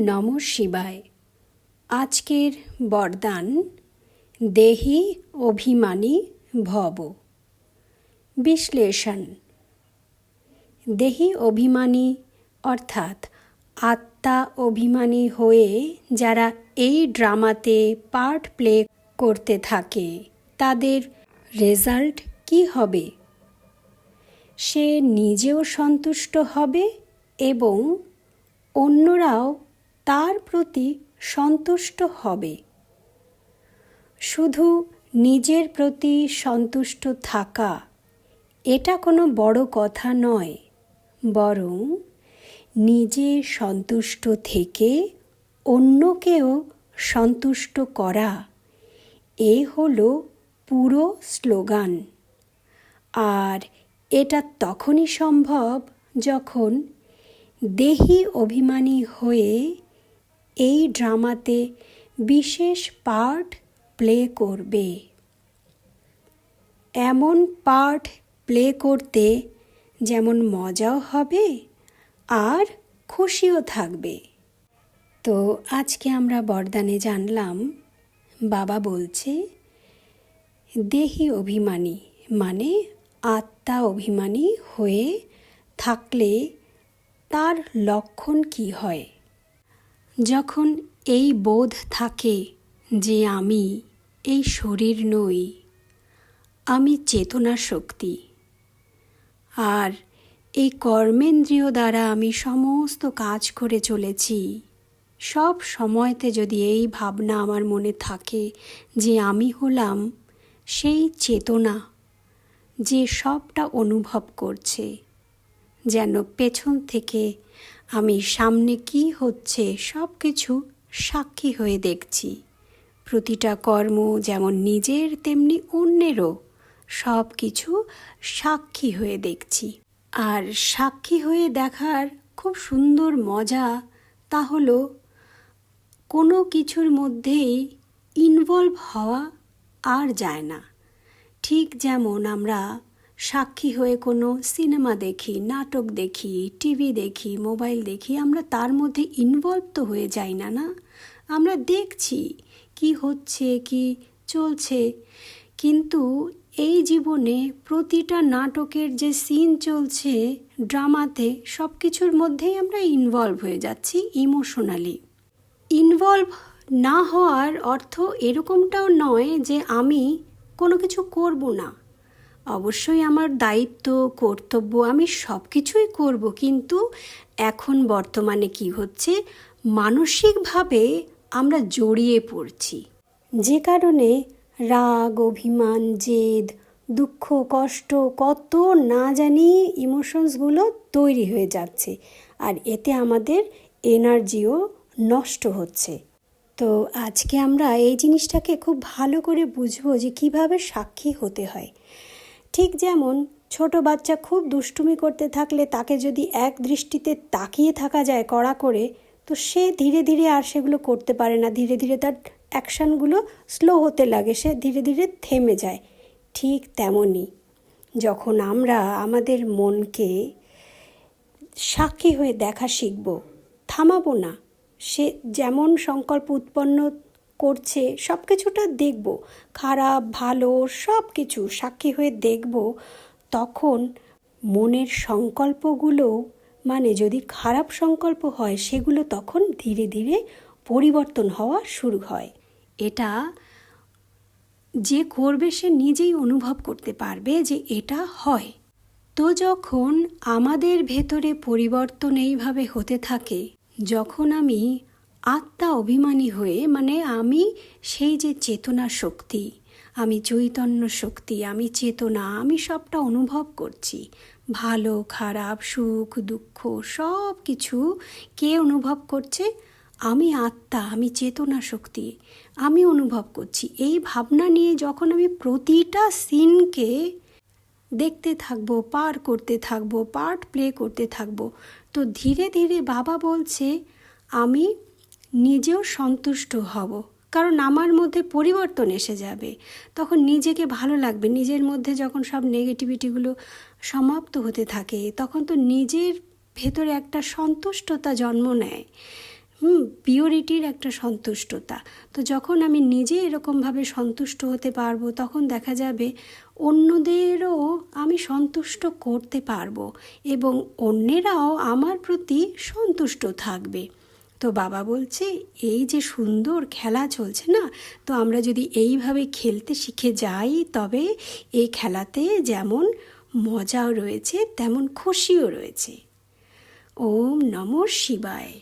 নম শিবায়। আজকের বরদান, দেহি অভিমানী ভব। বিশ্লেষণ, দেহি অভিমানী অর্থাৎ আত্মা অভিমানী হয়ে যারা এই ড্রামাতে পার্ট প্লে করতে থাকে, তাদের রেজাল্ট কি হবে? সে নিজেও সন্তুষ্ট হবে এবং অন্যরাও তার প্রতি সন্তুষ্ট হবে। শুধু নিজের প্রতি সন্তুষ্ট থাকা, এটা কোনো বড় কথা নয়, বরং নিজে সন্তুষ্ট থেকে অন্যকেও সন্তুষ্ট করা, এ হলো পুরো স্লোগান। আর এটা তখনই সম্ভব যখন দেহি অভিমানী হয়ে এই ড্রামাতে বিশেষ পার্ট প্লে করবে। এমন পার্ট প্লে করতে যেমন মজাও হবে আর খুশিও থাকবে। তো আজকে আমরা বরদানে জানলাম, বাবা বলছে, দেহি অভিমানী মানে আত্মা অভিমানী হয়ে থাকলে তার লক্ষণ কি হয়? যখন এই বোধ থাকে যে আমি এই শরীর নই, আমি চেতনা শক্তি। আর এই কর্মেন্দ্রিয় দ্বারা আমি সমস্ত কাজ করে চলেছি, সব সময়তে যদি এই ভাবনা আমার মনে থাকে যে আমি হলাম সেই চেতনা যে সবটা অনুভব করছে, যেন পেছন থেকে আমি সামনে কি হচ্ছে সব কিছু সাক্ষী হয়ে দেখছি। প্রতিটা কর্ম যেমন নিজের, তেমনি অন্যেরও সব কিছু সাক্ষী হয়ে দেখছি। আর সাক্ষী হয়ে দেখার খুব সুন্দর মজা তা হলো কোনো কিছুর মধ্যেই ইনভলভ হওয়া আর যায় না। ঠিক যেমন আমরা সাক্ষী হয়ে কোনো সিনেমা দেখি, নাটক দেখি, টিভি দেখি, মোবাইল দেখি, আমরা তার মধ্যে ইনভলভ তো হয়ে যাই না না? আমরা দেখছি কি হচ্ছে, কি চলছে। কিন্তু এই জীবনে প্রতিটা নাটকের যে সিন চলছে ড্রামাতে সব কিছুর মধ্যেই আমরা ইনভলভ হয়ে যাচ্ছি ইমোশনালি ইনভলভ না হওয়ার অর্থ এরকমটাও নয় যে আমি কোনো কিছু করব না। অবশ্যই আমার দায়িত্ব, কর্তব্য, আমি সব কিছুই করব। কিন্তু এখন বর্তমানে কি হচ্ছে? মানসিকভাবে আমরা জড়িয়ে পড়ছি। যে কারণে রাগ, অভিমান, জেদ, দুঃখ, কষ্ট, কত না জানি ইমোশনসগুলো তৈরি হয়ে যাচ্ছে। আর এতে আমাদের এনার্জিও নষ্ট হচ্ছে। তো আজকে আমরা এই জিনিসটাকে খুব ভালো করে বুঝব যে কীভাবে সাক্ষী হতে হয়। ঠিক যেমন ছোট বাচ্চা খুব দুষ্টুমি করতে থাকলে তাকে যদি এক দৃষ্টিতে তাকিয়ে থাকা যায় কড়া করে, তো সে ধীরে ধীরে আর সেগুলো করতে পারে না। ধীরে ধীরে তার অ্যাকশানগুলো স্লো হতে লাগে, সে ধীরে ধীরে থেমে যায়, ঠিক তেমনই। যখন আমরা আমাদের মনকে সাক্ষী হয়ে দেখা শিখব, থামাবো না, সে যেমন সংকল্প উৎপন্ন করছে সব কিছুটা দেখব। খারাপ, ভালো সব কিছু সাক্ষী হয়ে দেখব। তখন মনের সংকল্পগুলো মানে যদি খারাপ সংকল্প হয়, সেগুলো তখন ধীরে ধীরে পরিবর্তন হওয়া শুরু হয়। এটা যে করবে, সে নিজেই অনুভব করতে পারবে যে এটা হয়। তো যখন আমাদের ভেতরে পরিবর্তন এইভাবে হতে থাকে, যখন আমি আত্মা অভিমানী হয়ে মানে আমি সেই যে চেতনা শক্তি, আমি চৈতন্য শক্তি, আমি চেতনা, আমি সবটা অনুভব করছি। ভালো, খারাপ, সুখ, দুঃখ সব কিছু কে অনুভব করছে? আমি আত্মা, আমি চেতনা শক্তি, আমি অনুভব করছি। এই ভাবনা নিয়ে যখন আমি প্রতিটা সিনকে দেখতে থাকব, পার করতে থাকব, পার্ট প্লে করতে থাকব, তো ধীরে ধীরে বাবা বলছে, আমি নিজেও সন্তুষ্ট হব। কারণ আমার মধ্যে পরিবর্তন এসে যাবে। তখন নিজেকে ভালো লাগবে। নিজের মধ্যে যখন সব নেগেটিভিটিগুলো সমাপ্ত হতে থাকে, তখন তো নিজের ভেতরে একটা সন্তুষ্টতা জন্ম নেয়। হুম পিওরিটির একটা সন্তুষ্টতা। তো যখন আমি নিজে এরকমভাবে সন্তুষ্ট হতে পারব, তখন দেখা যাবে অন্যদেরও আমি সন্তুষ্ট করতে পারব এবং অন্যেরাও আমার প্রতি সন্তুষ্ট থাকবে। তো বাবা বলছে, এই যে সুন্দর খেলা চলছে না, তো আমরা যদি এইভাবে খেলতে শিখে যাই, তবে এই খেলাতে যেমন মজাও রয়েছে, তেমন খুশিও রয়েছে। ওম নমঃ শিবায়।